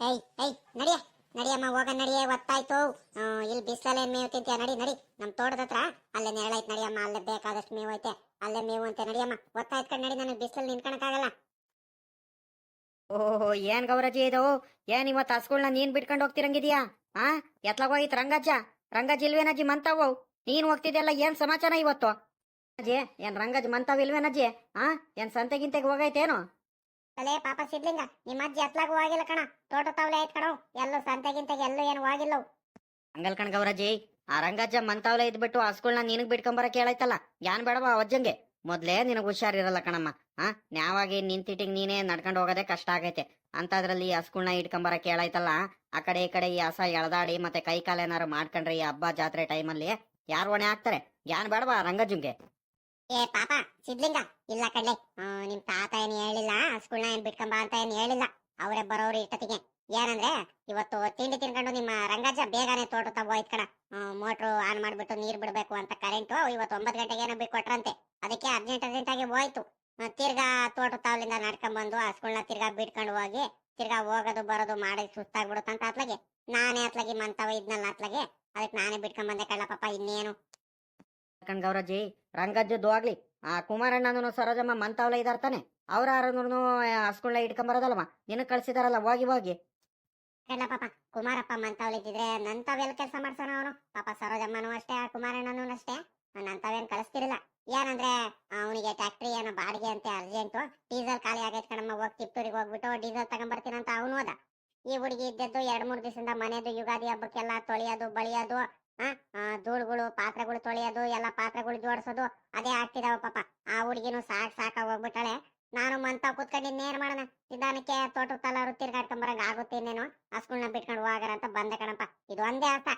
ಏಯ್ ಏಯ್, ನಡಿಯ ನಡಿಯಮ್ಮ ಹೋಗ ನಡಿಯ ಒತ್ತಾಯ್ತು ಇಲ್ಲಿ ಬಿಸಿಲಲ್ಲಿ ಮೇವು ತಿಂತೀಯ, ನಡಿ ನಡಿ. ನಮ್ಮ ತೋಟದ ಹತ್ರ ಅಲ್ಲೇ ನೆರಳೈತ್ ನಡಿಯಮ್ಮ ಅಲ್ಲೇ ಬೇಕಾದಷ್ಟು ಮೇವು ಐತೆ. ಅಲ್ಲೇ ಮೇವು ಅಂತ ನಡಿಯಮ್ಮ ಒತ್ತಾಯ್ತ್ಕೊಂಡು ನಡಿ, ನನಗೆ ಬಿಸಿಲಲ್ಲಿ ನಿಂತ್ಕೊಳಕ್ಕಾಗಲ್ಲ ಓಹೋ, ಏನ್ ಗೌರಜಿ ಇದು? ಏನ್ ಇವತ್ತು ಹಸ್ಗಳ್ನ ನೀನ್ ಬಿಟ್ಕೊಂಡು ಹೋಗ್ತಿರಂಗಿದ್ಯಾ? ಆ ಎತ್ಲಾಗ ಹೋಗಿತ್ ರಂಗಜ್ಜ ರಂಗಜ್ಜ ಇಲ್ವೇನಜ್ಜಿ ಮಂತಾವು. ನೀನ್ ಹೋಗ್ತಿದ್ದೆಲ್ಲ ಏನ್ ಸಮಾಚಾರ ಇವತ್ತು? ಅಜ್ಜಿ ಏನ್ ರಂಗಜ್ ಮಂತಾವ್ ಇಲ್ವೇನಜ್ಜಿ ಆ, ಏನ್ ಸಂತೆಗಿಂತೆಗೆ ಹೋಗೈತೇನು? ಅಲೇ ಪಾಪ ಸಿಡ್ಲಿಂಗ ನಿಮ್ಮ ಅಜ್ಜಿ ಎತ್ಲಾಗೂ ಆಗಿಲ್ಲ ಕಣ. ತೋಟ ತಾವ್ಲೆ ಆಯ್ತು ಕಣ. ಎಲ್ಲೂ ಸಂತೆಗಿಂತೆಗೆ ಎಲ್ಲೂ ಏನು ಆಗಿಲ್ಲ ಹಂಗಲ್ ಕಣ ಗೌರಜ್ಜಿ, ಆ ರಂಗಜ್ಜ ಮಂತಾವ್ಲೆ ಇದ್ಬಿಟ್ಟು ಹಸ್ಗಳ್ನ ನಿನಗ್ ಬಿಟ್ಕೊಂಬರ ಕೇಳಾಯ್ತಲ್ಲ ಯಾನ್ ಬೇಡವ ಅಜ್ಜಂಗೆ? ಮೊದ್ಲೇ ನಿನಗ್ ಹುಷಾರ್ ಇರಲ್ಲ ಕಣಮ್ಮ. ಆ, ನ್ಯಾವಾಗಿ ನಿಂತಿಟ್ಟಿಗ್ ನೀನೇ ನಡ್ಕೊಂಡು ಹೋಗೋದೇ ಕಷ್ಟ ಆಗೈತೆ. ಅಂತದ್ರಲ್ಲಿ ಹಸ್ಗಳ್ನ ಇಟ್ಕೊಂಬರ ಕೇಳಾಯ್ತಲ್ಲ ಆ ಕಡೆ ಈ ಕಡೆ ಈ ಹಸ ಎಳದಾಡಿ ಮತ್ತೆ ಕೈ ಕಾಲ ಏನಾರು ಮಾಡ್ಕೊಂಡ್ರೆ ಈ ಹಬ್ಬ ಜಾತ್ರೆ ಟೈಮಲ್ಲಿ ಯಾರು ಹೊಣೆ ಹಾಕ್ತಾರೆ? ಯಾನ್ ಬೇಡವಾ ರಂಗಜ್ಜಂಗೆ? ಏ, ಪಾಪ, ಸಿದ್ಲಿಂಗ, ಇಲ್ಲ ಕಡ್ಲೆ. ನಿಮ್ ತಾತ ಏನ್ ಹೇಳಿಲ್ಲ ಸ್ಕೂಲ್ನ ಏನ್ ಬಿಟ್ಕೊಂಬ ಅಂತ ಏನ್ ಹೇಳಿಲ್ಲ. ಅವರೇ ಬರೋರು ಇಷ್ಟೊತ್ತಿಗೆ. ಏನಂದ್ರೆ, ಇವತ್ತು ತಿಂಡಿ ತಿನ್ಕೊಂಡು ನಿಮ್ಮ ರಂಗಜ್ಜ ಬೇಗನೆ ತೋಟ ತಗೋ ಹೋಯ್ತ್ ಕಣ. ಮೋಟ್ರು ಆನ್ ಮಾಡ್ಬಿಟ್ಟು ನೀರ್ ಬಿಡ್ಬೇಕು ಅಂತ ಕರೆಂಟು ಇವತ್ತು ಒಂಬತ್ ಗಂಟೆಗೆ ಏನೋ ಬಿಟ್ಕೊಟ್ರಂತೆ ಅದಕ್ಕೆ ಅರ್ಜೆಂಟ್ ಅರ್ಜೆಂಟ್ ಆಗಿ ಹೋಯ್ತು. ತಿರ್ಗಾ ತೋಟ ತಾವ್ಲಿಂದ ನಡ್ಕೊಂಡ್ ಬಂದು ಆ ಸ್ಕೂಲ್ನ ತಿರ್ಗಾ ಬಿಟ್ಕೊಂಡು ಹೋಗಿ, ತಿರ್ಗಾ ಹೋಗೋದು ಬರೋದು ಮಾಡಿ ಸುಸ್ತಾಗ್ಬಿಡುತ್ತಂತ ಅತ್ಲಗೆ. ನಾನೇ ಅತ್ಲಗೆ ಮಂತವ ಇದ್ನಲ್ಲ ಅತ್ಲಗೆ. ಅದಕ್ಕೆ ನಾನೇ ಬಿಟ್ಕೊಂಡ್ ಬಂದೆ ಕಳ್ಳ ಪಾಪ ಇನ್ನೇನು? ಕಣ್ ಗೌರಜ್ಜಿ? ರಂಗಜ್ಜದ್ದು ಆಗ್ಲಿ. ಆ ಕುಮಾರಣ್ಣನೂ ಸರೋಜಮ್ಮ ಮಂತವ್ಲ ಇದಾರ್ ತಾನೆ. ಅವ್ರ ಯಾರನ್ನು ಹಸ್ಕೊಂಡ್ಲ ಇಟ್ಕೊಂಬರೋದಲ್ವ? ನಿನಗ್ ಕಳ್ಸಿದಾರಲ್ಲ, ಹೋಗಿ ಹೋಗಿ. ಕಣ್ಣ ಪಾಪ. ಕುಮಾರಪ್ಪ ಮಂತವಲಿದ್ದಿದ್ರೆ ನಂತವೆಲ್ಲ ಕೆಲಸ ಮಾಡ್ಸೋಣ ಅವನು. ಪಾಪ ಸರೋಜಮ್ಮನೂ ಅಷ್ಟೇ, ಆ ಕುಮಾರಣ್ಣನೂ ಅಷ್ಟೇ. ನಂತವೇನ್ ಕಳಿಸ್ತಿರಲ್ಲ ಏನಂದ್ರೆ ಅವನಿಗೆ ಟ್ಯಾಕ್ಟ್ರಿ ಏನೋ ಬಾಡಿಗೆ ಅಂತ, ಅರ್ಜೆಂಟು. ಡೀಸೆಲ್ ಖಾಲಿ ಆಗೈತೆ ಕಣಮ್ಮ, ಹೋಗಿ ತಿಪ್ಪೂರಿಗೆ ಹೋಗ್ಬಿಟ್ಟು ಡೀಸೆಲ್ ತಗೊಂಬರ್ತೀನಿ ಅಂತ ಅವನು ಹೋದ ಈ ಹುಡುಗಿ ಇದ್ದದ್ದು ಎರಡ್ ಮೂರ್ ದಿವಸದಿಂದ ಮನೆದು ಯುಗಾದಿ ಹಬ್ಬಕ್ಕೆಲ್ಲ ತೊಳೆಯೋದು, ಬಳಿಯೋದು ಧೂಳುಗಳು, ಪಾತ್ರೆಗಳು ತೊಳೆಯೋದು, ಎಲ್ಲ ಪಾತ್ರೆಗಳು ಜೋಡಿಸೋದು, ಅದೇ ಆಗ್ತಿದಾವ ಪಾಪ. ಆ ಹುಡುಗಿನೂ ಸಾಕ್ ಸಾಕ ಹೋಗ್ಬಿಟ್ಟಾಳೆ. ನಾನು ಮಂತ ಕುತ್ಕೊಂಡು ಇನ್ನೇನ್ ಮಾಡೋಣ? ನಿಧಾನಕ್ಕೆ ತೋಟ ತಲಾರು ತಿರ್ಗಾಡ್ಕೊಂಬರಂಗ ಆಗುತ್ತೆ ಇನ್ನೇನು? ಹಸ್ಗಳನ್ನ ಬಿಟ್ಕೊಂಡು ಹೋಗಾರ ಅಂತ ಬಂದೆ ಕಣಪ್ಪ. ಇದು ಒಂದೇ ಆಸ.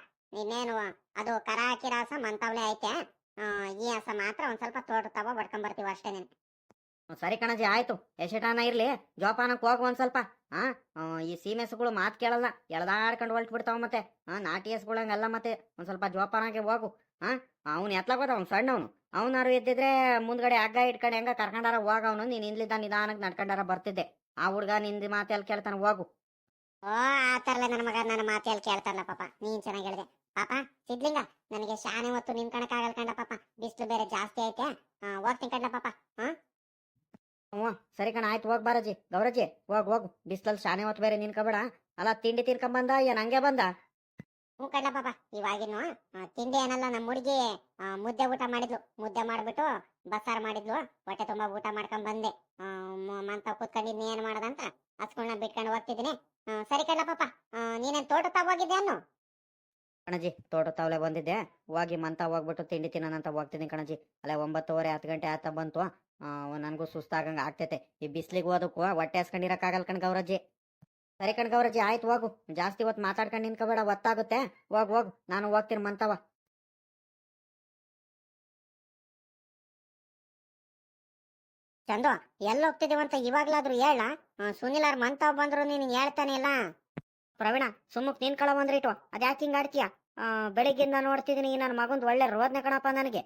ಇನ್ನೇನು, ಅದು ಕರ ಹಾಕಿರ ಹಸ ಮಂತವ್ಲೆ ಐತೆ. ಈ ಹಸ ಮಾತ್ರ ಒಂದ್ ಸ್ವಲ್ಪ ತೋಟ ತವ ಬಡ್ಕೊಂಡ್ ಬರ್ತೀವಿ ಅಷ್ಟೇ ಸರಿ ಕಣಜಿ, ಆಯ್ತು. ಎಷ್ಟೆಟಾನ ಇರ್ಲಿ. ಜೋಪಾನಕ್ ಹೋಗು ಒಂದ್ ಸ್ವಲ್ಪ. ಆ ಈ ಸೀಮೆ ಸೀಮೆಸ್ಗಳು ಮಾತ್ ಕೇಳಲ್ಲ. ಎಳ್ದಾಡ್ಕೊಂಡು ಹೊಲ್ಟ್ ಬಿಡ್ತಾವ ಮತ್ತೆ. ಆ, ನಾಟಿ ಹಸ್ಗಳಂಗೆಲ್ಲ ಮತ್ತೆ ಒಂದ್ ಸ್ವಲ್ಪ ಜೋಪಾನಾಗೆ ಹೋಗು. ಆ, ಅವ್ನು ಎತ್ಲಾಗೋದ ಅವ್ನು ಸಣ್ಣವನು. ಅವನಾರು ಎದ್ದಿದ್ರೆ ಮುಂದ್ಗಡೆ ಹಗ್ಗ ಇಟ್ಕೊಂಡು ಹೆಂಗ ಕರ್ಕೊಂಡಾರ ಹೋಗವನು. ನೀನ್ ಇಂದ್ಲಿದ್ದ ನಿಧಾನಕ್ಕೆ ನಡ್ಕೊಂಡಾರ ಬರ್ತಿದ್ದೆ. ಆ ಹುಡ್ಗ ನಿಂದ ಮಾತೆಲ್ಲ ಕೇಳ್ತಾನೆ ಹೋಗು. ಓ, ಆ ತರಲೆ ನನ್ನ ಮಗ. ನನ್ನ ಮಾತೇಳಿ ಕೇಳ್ತಾರಲ್ಲ ಪಾಪ. ನೀನ್ ಚೆನ್ನಾಗಿ ಹೇಳಿದೆ. ಪಾಪ, ಸಿದ್ಲಿಂಗ, ನನಗೆ ಶಾನೆ ಹೊತ್ತು ನಿಂತ್ಕೊಳಕ್ ಆಗಲ್ ಕಂಡ ಪಾಪ. ಬಿಸಿಲು ಬೇರೆ ಜಾಸ್ತಿ ಐತೆ. ಹಾ ಹೋಗ್ತೀನಿ ಕಂಡ ಪಾಪ. ಹ್ಞೂ ಸರಿ ಕಣ ಆಯ್ತು ಹೋಗ್ ಬಾರಜಿ ಗೌರಜಿ ಹೋಗ್ ಹೋಗು. ಬಿಸ್ಲಲ್ಲಿ ಶಾನೆ ಹೊತ್ತು ಬೇರೆ ನಿನ್ಕೋಬೇಡ ಅಲ್ಲ ತಿಂಡಿ ತಿನ್ಕೊಂಬಂದ ಏನ್ ಹಂಗೆ ಬಂದ? ಹ್ಞೂ ಕಣ್ಣ ಪಾಪ ಇವಾಗಿನ್ನು ಆ, ತಿಂಡಿ ಏನಲ್ಲ ನಮ್ಮ ಹುಡುಗಿ ಮುದ್ದೆ ಊಟ ಮಾಡಿದ್ಲು. ಮುದ್ದೆ ಮಾಡ್ಬಿಟ್ಟು ಬಸ್ಸಾರು ಮಾಡಿದ್ಲು. ಹೊಟ್ಟೆ ತುಂಬಾ ಊಟ ಮಾಡ್ಕೊಂಡ್ ಬಂದೆ. ಮಂತ ಕೂತ್ಕೊಂಡು ಏನ್ ಮಾಡೋದಂತ ಹಸ್ಗಳನ್ನ ಬಿಟ್ಕೊಂಡು ಹೋಗ್ತಿದ್ದೀನಿ. ಆ, ಸರಿ ಕಣ್ಣ ಪಾಪ ಆ, ನೀನೇನ್ ತೋಟ ಹೋಗಿದ್ದೆ ಅನ್ನು? ಕಣಜಿ ತೋಟ ತಾವಲೆ ಬಂದಿದ್ದೆ. ಹೋಗಿ ಮಂತ ಹೋಗ್ಬಿಟ್ಟು ತಿಂಡಿ ತಿನ್ನೋಣ ಅಂತ ಹೋಗ್ತಿದ್ದೀನಿ ಕಣಜಿ ಅಲ್ಲೇ ಒಂಬತ್ತುವರೆ ಹತ್ತು ಗಂಟೆ ಆತ ಬಂತು. ನನಗೂ ಸುಸ್ತಾಗಂಗ ಆಗ್ತೈತೆ. ಈ ಬಿಸ್ಲಿಗೆ ಹೋದಕ್ಕೂ ಹೊಟ್ಟೆ ಹಸ್ಕೊಂಡಿರಕ್ಕಾಗಲ್ಲ ಕಣ್ ಗೌರಜ್ಜಿ. ಸರಿ ಕಣ್ ಗೌರಜ್ಜಿ, ಆಯ್ತು ಹೋಗು. ಜಾಸ್ತಿ ಹೊತ್ತು ಮಾತಾಡ್ಕೊಂಡು ನಿನ್ಕೋಬೇಡ ಒತ್ತಾಗುತ್ತೆ. ಹೋಗ್, ಹೋಗು. ನಾನು ಹೋಗ್ತೀನಿ ಮಂತವ ಚಂದು, ಎಲ್ಲಿ ಅಂತ ಇವಾಗ್ಲಾದ್ರೂ ಹೇಳ. ಸುನಿಲ್ ಅವ್ರ ಮಂತವ್ ಬಂದ್ರು ನೀನ್ ಹೇಳ್ತಾನೆ ಇಲ್ಲ. ಪ್ರವೀಣ, ಸುಮ್ಮಕ್ ನಿನ್ಕೊಳ ಬಂದ್ರಿಟ್ಟು ಅದ್ಯಾಕೆ ಹಿಂಗ್ ಆಡ್ತೀಯ? ಬೆಳಿಗ್ಗಿಂದ ನೋಡ್ತಿದೀನಿ ನನ್ನ ಮಗಂದ್ ಒಳ್ಳೆ ರೋದ್ನೆ ಕಣಪ್ಪ ನನಗೆ.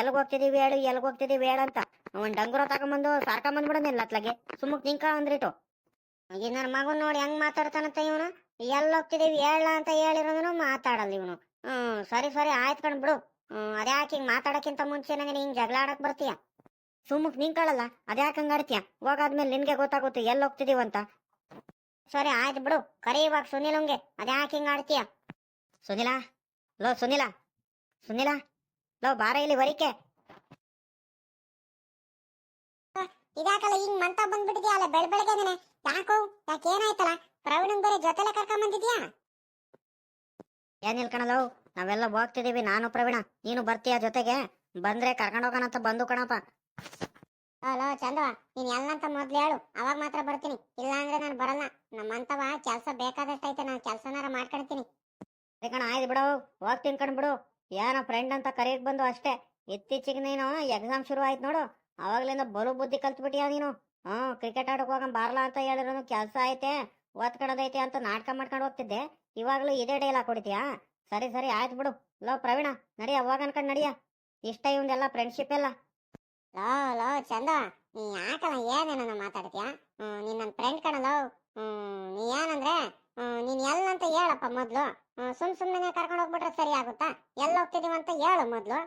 ಎಲ್ಗ್ ಹೋಗ್ತಿದೀವಿ ಹೇಳು ಎಲ್ಲಿಗೆ ಹೋಗ್ತಿದೀವಿ ಬೇಡ ಅಂತ. ಒಂದು ಡಂಗುರ ತಗೊಂಬಂದು ಸಾರ್ಕೊಂಬಂದ್ಬಿಡೋದಿಲ್ಲ ಅತ್ಲಾಗೆ ಸುಮ್ಮಕ್ ನಿಂಕ ಅಂದ್ರಿಟ್ಟು ಈಗ ನನ್ನ ಮಗನ ನೋಡಿ ಹೆಂಗ್ ಮಾತಾಡ್ತಾನಂತ ಇವನು? ಎಲ್ಲಿ ಹೋಗ್ತಿದೀವಿ ಹೇಳ ಅಂತ ಹೇಳಿರೋನು ಮಾತಾಡಲ್ಲ ಇವನು. ಹ್ಮ್, ಸರಿ ಸರಿ, ಆಯ್ತು ಕಣ್ ಬಿಡು. ಹ್ಮ್, ಅದ್ಯಾಕೆ ಹಿಂಗೆ ಮಾತಾಡೋಕ್ಕಿಂತ ಮುಂಚೆ ನನಗೆ ನೀನು ಜಗಳ ಆಡಕ್ಕೆ ಬರ್ತೀಯ? ಸುಮ್ಮಕ್ ನಿಂಕಳಲ್ಲ ಅದ್ಯಾಕೆ ಹಂಗೆ ಆಡ್ತೀಯ? ಹೋಗಾದ್ಮೇಲೆ ನಿನ್ಗೆ ಗೊತ್ತಾಗುತ್ತೆ ಎಲ್ಲಿ ಹೋಗ್ತಿದೀವಂತ ಸರಿ, ಆಯ್ತು ಬಿಡು. ಕರಿ ಇವಾಗ ಸುನಿಲಂಗೆ ಅದ್ಯಾಕೆ ಹಿಂಗೆ ಆಡ್ತೀಯ? ಸುನಿಲಾ? ಲೋ, ಸುನಿಲಾ? ಸುನಿಲಾ? ಲೋ ಬಾರ ಇಲ್ಲಿ ವರಿಕೆ ಇದಾಕಲ್ಲ ಹಿಂಗ್ ಮಂತ ಬಂದ್ಬಿಟ್ಟಿದ್ಯಾ? ಅಲ್ಲ ಬೆಳ್ ಬೆಳಗ್ಗೆನೆ ಯಾಕೋ ಯಾಕೆ ಪ್ರವೀಣ್ ಬೇರೆ ಜೊತೆಲೆ ಕರ್ಕೊಂಡ್ ಬಂದಿದ್ಯಾ? ಏನ್ ನಿಲ್ಕಣಲೋ ನಾವೆಲ್ಲ ಹೋಗ್ತಿದೀವಿ ನಾನು ಪ್ರವೀಣ. ನೀನು ಬರ್ತೀಯ ಜೊತೆಗೆ? ಬಂದ್ರೆ ಕರ್ಕೊಂಡ್ ಹೋಗೋಣಂತ ಬಂದು ಕಣಪ್ಪ. ಹಲೋ ಚಂದವ ನೀನ್ ಎಲ್ಲಂತ ಮೊದ್ಲು ಹೇಳು. ಅವಾಗ ಮಾತ್ರ ಬರ್ತೀನಿ. ಇಲ್ಲ ಅಂದ್ರೆ ನಾನು ಬರಲ್ಲ. ನಮ್ಮಂತವ ಕೆಲ್ಸ ಬೇಕಾದಷ್ಟೈತೆ ನಾನು ಕೆಲ್ಸನಾರ ಮಾಡ್ಕೊಳ್ತೀನಿ ಕಣ ಆಯ್ತು ಬಿಡು. ಹೋಗ್ತೀನಿ ಕಣ್ ಬಿಡು. ಏನೋ ಫ್ರೆಂಡ್ ಅಂತ ಕರೆಯಕ್ ಬಂದು ಅಷ್ಟೇ. ಇತ್ತೀಚೆಗೆ ನೀನು ಎಕ್ಸಾಮ್ ಶುರು ಆಯ್ತು ನೋಡು. ಅವಾಗ್ಲಿಂದ ಬಲು ಬುದ್ಧಿ ಕಲ್ತ್ಬಿಟ್ಟಿಯ ನೀನು? ಹ್ಮ್ ಕ್ರಿಕೆಟ್ ಆಡಕ್ ಹೋಗಂ ಬಾರ್ಲಾ ಅಂತ ಹೇಳಿರೋನು ಕೆಲ್ಸ ಐತೆ ಓದ್ಕೊಳೋದೈತೆ ಅಂತ ನಾಟಕ ಮಾಡ್ಕೊಂಡು ಹೋಗ್ತಿದ್ದೆ. ಇವಾಗ್ಲೂ ಇದೇ ಡೈಲಾ ಕೊಡ್ತೀಯಾ? ಸರಿ ಸರಿ, ಆಯ್ತು ಬಿಡು. ಲೋ, ಪ್ರವೀಣ, ನಡಿಯ ಅವಾಗ ಅನ್ಕೊಂಡ್ ನಡಿಯ. ಇಷ್ಟ ಇವಂದೆಲ್ಲ ಫ್ರೆಂಡ್ಶಿಪ್ ಎಲ್ಲ. ಲೋ ಲೋ, ಚಂದ. ನೀ ಯಾಕಲ್ಲ ಏನೇನ ಮಾತಾಡ್ತೀಯಾ? ನೀನ್ ನನ್ನ ಫ್ರೆಂಡ್ ಕಣಲೋ. ನೀ ಏನ ಅಂದ್ರೆ ಎಲ್ಲ ಅಂತ ಹೇಳಪ್ಪ ಮೊದ್ಲು. ಸುಮ್ ಸುಮ್ಮನೆ ಕರ್ಕೊಂಡು ಹೋಗ್ಬಿಟ್ರೆ ಸರಿ ಆಗುತ್ತಾ? ಎಲ್ಲ ಹೋಗ್ತಿದೀವಿ ಅಂತ ಹೇಳು ಮೊದ್ಲು.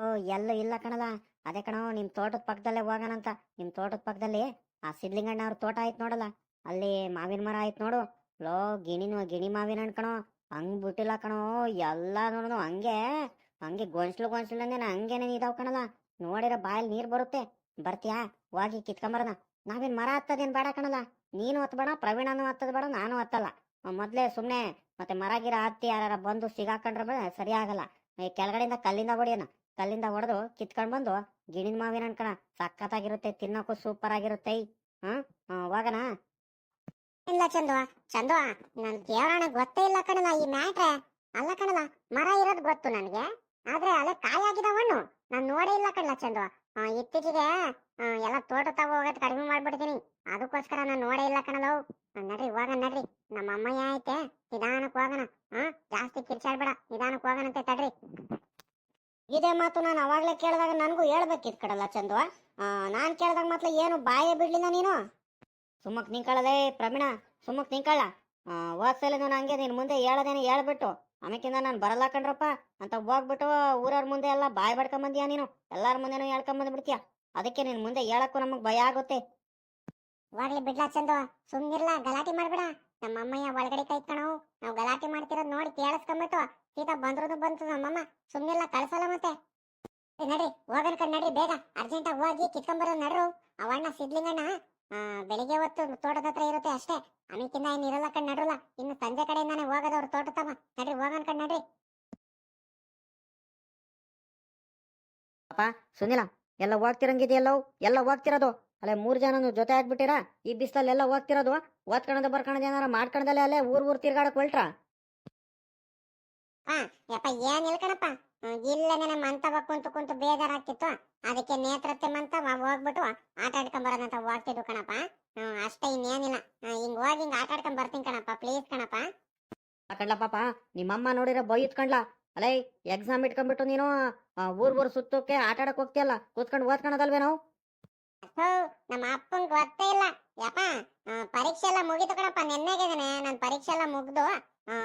ಓ, ಎಲ್ಲ ಇಲ್ಲ ಕಣಲ್ಲ. ಅದೇ ಕಣೋ ನಿಮ್ಮ ತೋಟದ ಪಕ್ಕದಲ್ಲೇ ಹೋಗೋಣಂತ. ನಿಮ್ಮ ತೋಟದ ಪಕ್ಕದಲ್ಲಿ ಆ ಸಿದ್ಲಿಂಗಣ್ಣ ಅವ್ರ ತೋಟ ಆಯ್ತು ನೋಡಲ್ಲ. ಅಲ್ಲಿ ಮಾವಿನ ಮರ ಆಯ್ತು ನೋಡು. ಲೋ, ಗಿಣಿನ ಗಿಣಿ ಮಾವಿನ ಹಣ್ಣು ಕಣೋ. ಹಂಗ್ ಬಿಟ್ಟಿಲ್ಲ ಕಣೋ. ಎಲ್ಲ ನೋಡೋಣ ಹಂಗೆ. ಹಂಗೆ ಗೊಂಚ್ಲು ಗೊಂಚ್ಲು ಹಂಗೇನೆ ಇದಾವ್ ಕಣಲ್ಲ. ನೋಡಿರೋ ಬಾಯಲ್ಲಿ ನೀರು ಬರುತ್ತೆ. ಬರ್ತೀಯಾ? ಹೋಗಿ ಕಿತ್ಕೊಂಬರೋಣ. ನಾವೇನ್ ಮರ ಹತ್ತದೇನ್ ಬೇಡ ಕಣಲ್ಲ. ನೀನು ಹತ್ಬೇಡ, ಪ್ರವೀಣನು ಹತ್ತದ ಬೇಡ, ನಾನು ಹತ್ತಲ್ಲ. ಮೊದ್ಲೇ ಸುಮ್ನೆ ಮತ್ತೆ ಮರ, ಗಿರ ಹತ್ತಿ ಯಾರ ಬಂದು ಸಿಗಾಕೊಂಡ್ರೆ ಸರಿ ಆಗಲ್ಲ. ಈ ಕೆಳಗಡೆಯಿಂದ ಕಲ್ಲಿಂದ ಹೊಡಿಯೋಣ ಕಲ್ಲಿಂದ ಹೊಡೆದು ಕಿತ್ಕೊಂಡ್ ಬಂದು ಗಿಣಿನ ಮಾವಿನ ಅನ್ಕಣ ಕಣ. ಸಖತ್ತಾಗಿರುತ್ತೆ, ತಿನ್ನೋಕು ಸೂಪರ್ ಆಗಿರುತ್ತೆ ಹಾ? ಇಲ್ಲ ಚಂದು ಚಂದು, ನನ್ ಕೇಳೋಣ ಗೊತ್ತೇ ಇಲ್ಲ ಕಣಲ್ಲ ಈ ಮ್ಯಾಟ್ರೆ. ಅಲ್ಲ ಕಣಲ್ಲ, ಮರ ಇರೋದ್ ಗೊತ್ತು ನನ್ಗೆ. ಆದ್ರೆ ಅಲ್ಲೇ ಕಾಯಿ ಮಣ್ಣು ಹಣ್ಣು. ನಾನ್ ನೋಡೇ ಇಲ್ಲ ಕಣಲ್ಲ ಚಂದು. ಇತ್ತೀಚೆಗೆ ಎಲ್ಲ ತೋಟ ತಗೋ ಹೋಗೋದು ಕಡಿಮೆ ಮಾಡ್ಬಿಡ್ತೀನಿ. ಅದಕ್ಕೋಸ್ಕರ ನಾನು ನೋಡೇ ಇಲ್ಲ ಕಣಲೋ ನಡ್ರಿ, ಹೋಗೋಣ, ನಡ್ರಿ. ನಮ್ಮ ಅಮ್ಮ ಐತೆ ನಿಧಾನಕ್ಕೆ ಹೋಗೋಣ. ಹಾ ಜಾಸ್ತಿ ಕಿರ್ಚಾಡ್ಬೇಡ ನಿಧಾನಕ್ಕೆ ಹೋಗೋಣಂತೆ ತಡ್ರಿ. ಇದೇ ಮಾತು ನಾನು ಅವಾಗ್ಲೇ ಕೇಳಿದಾಗ ನನಗೂ ಹೇಳ್ಬೇಕಿತ್ ಕಡಲ್ಲ ಚಂದು. ನಾನು ಕೇಳಿದಾಗ ಮಾತ್ರ ಏನು ಬಾಯೇ ಬಿಡ್ಲಿಲ್ಲ ನೀನು. ಸುಮ್ಮಕ್ ನಿಂಕಳದೇ ಪ್ರವೀಣ ಸುಮ್ಮಕ್ ನಿಂಕಳ. ಹೋದ್ಸಲ ನಾನು ಹಂಗೆ ನೀನ್ ಮುಂದೆ ಹೇಳದೇನೆ ಹೇಳ್ಬಿಟ್ಟು. ಆಮೇಕಿಂದ ನಾನು ಬರಲ್ಲ ಕಣ್ರಪ್ಪ. ಅಂತ ಹೋಗ್ಬಿಟ್ಟು ಊರವ್ರ ಮುಂದೆ ಎಲ್ಲ ಬಾಯ್ ಬಡ್ಕೊಂಬಂದಿಯಾ ನೀನು? ಎಲ್ಲಾರ ಮುಂದೆನೂ ಹೇಳ್ಕೊಂಬಂದ್ ಬಿಡ್ತೀಯ ಅದಕ್ಕೆ ನಿನ್ ಮುಂದೆ ಹೇಳಕ್ಕೂ ನಮಗ್ ಭಯ ಆಗುತ್ತೆ. ಹೋಗ್ಲಿ ಬಿಡ್ಲಾ ಚಂದು ಸುಮ್ನಿರ್ಲ ಗಲಾಟೆ ಮಾಡ್ಬೇಡ. ನಮ್ಮ ಅಮ್ಮಯ್ಯ ಒಳಗಡೆ ಕೈತ್ಕಣವು ನಾವು ಗಲಾಟೆ ಮಾಡ್ತಿರೋದು ನೋಡಿ ಕೇಳಿಸ್ಕೊಂಬಿಟ್ಟು ಸೀದಾ ಬಂದ್ರದು ಬಂತು ನಮ್ಮಮ್ಮ. ಸುಮ್ನಿರ್ಲ ಕಳ್ಸಲ್ಲ ಮತ್ತೆ. ನಡ್ರಿ ಹೋಗನ್ ಕಣ್ ನಡ್ರಿ ಬೇಗ. ಅರ್ಜೆಂಟ್ ಹೋಗಿ ಕಿತ್ಕೊಂಬರೋ ನಡ್ರು. ಅವಣ್ಣ ಸಿದ್ಲಿಂಗಣ್ಣ ಆ, ಬೆಳಿಗ್ಗೆ ಹೊತ್ತು ತೋಟದ ಹತ್ರ ಇರುತ್ತೆ ಅಷ್ಟೇ. ಆಮೇಕಿಂದ ಏನ್ ಇರಲ್ಲ ಕಣ್ ನಡ್ರಲ್ಲ ಇನ್ನು ಸಂಜೆ ಕಡೆಯಿಂದಾನೆ ಹೋಗೋದವ್ರ ತೋಟ ತಮ್ಮ. ನಡ್ರಿ ಹೋಗನ್ ಕಣ್ ನಡ್ರಿ. ಸುನಿಲ. ಎಲ್ಲ ಹೋಗ್ತಿರಂಗಿದೆಯಲ್ಲವು ಎಲ್ಲ ಹೋಗ್ತಿರೋದು? ಅಲ್ಲೇ ಮೂರು ಜನನು ಜೊತೆ ಆಗ್ಬಿಟ್ಟಿರಾ? ಈ ಬಿಸ್ಲಲ್ಲಿ ಎಲ್ಲ ಹೋಗ್ತಿರೋದು? ಓದ್ಕಣದ ಬರ್ಕಣದ ಏನಾರ ಮಾಡ್ಕಣದಲ್ಲೇ ಅಲ್ಲೇ ಊರ್ ಊರ್ ತಿರ್ಗಾಡಕ್ ಹೊಲ್ಟ್ರ? ಯಪ್ಪ ಏನ್ ಇಲ್ಕಣಪ್ಪ ಇಲ್ಲೇ ನಮ್ಮ ಮಂತವ ಕುಂತು ಕುಂತು ಬೇಜಾರಾಗ್ತಿತ್ತು. ಅದಕ್ಕೆ ನೇತ್ರತೆ ಮಂತವ ಹೋಗ್ಬಿಟ್ಟು ಆಟ ಆಡ್ಕೊಂಡ್ ಬರೋದಂತ ಹೋಗ್ತಿದ್ವು ಕಣಪ್ಪ. ಅಷ್ಟೇ ಇನ್ನೇನಿಲ್ಲ. ಹಿಂಗ್ ಹೋಗಿ ಹಿಂಗ್ ಆಟ ಆಡ್ಕೊಂಡ್ ಬರ್ತೀನಿ ಕಣಪ್ಪ ಪ್ಲೀಸ್ ಕಣಪ್ಪ. ಕಣ್ಲ ಪಾಪ ನಿಮ್ಮಮ್ಮ ನೋಡಿರ ಬೈತ್ ಕಣ್ಲ? ಅಲೇ ಎಕ್ಸಾಮ್ ಇಟ್ಕೊಂಡ್ಬಿಟ್ಟು ನೀನು ಊರ್ ಊರ್ ಸುತ್ತೋಕೆ ಆಟ ಆಡಕ್ ಹೋಗ್ತಿಯಲ್ಲ ಕೂತ್ಕೊಂಡು ಓದ್ಕೊಳದಲ್ವೇ ನಾವು ನಮ್ಮ ಅಪ್ಪಂಗ್ ಗೊತ್ತೇ ಇಲ್ಲ. ಯಪ್ಪ ಪರೀಕ್ಷೆ ಎಲ್ಲ ಮುಗಿತು ಕಣಪ್ಪ ನೆನ್ನೆಗಿದಾನೆ ನನ್ ಪರೀಕ್ಷೆ ಎಲ್ಲ ಮುಗ್ದು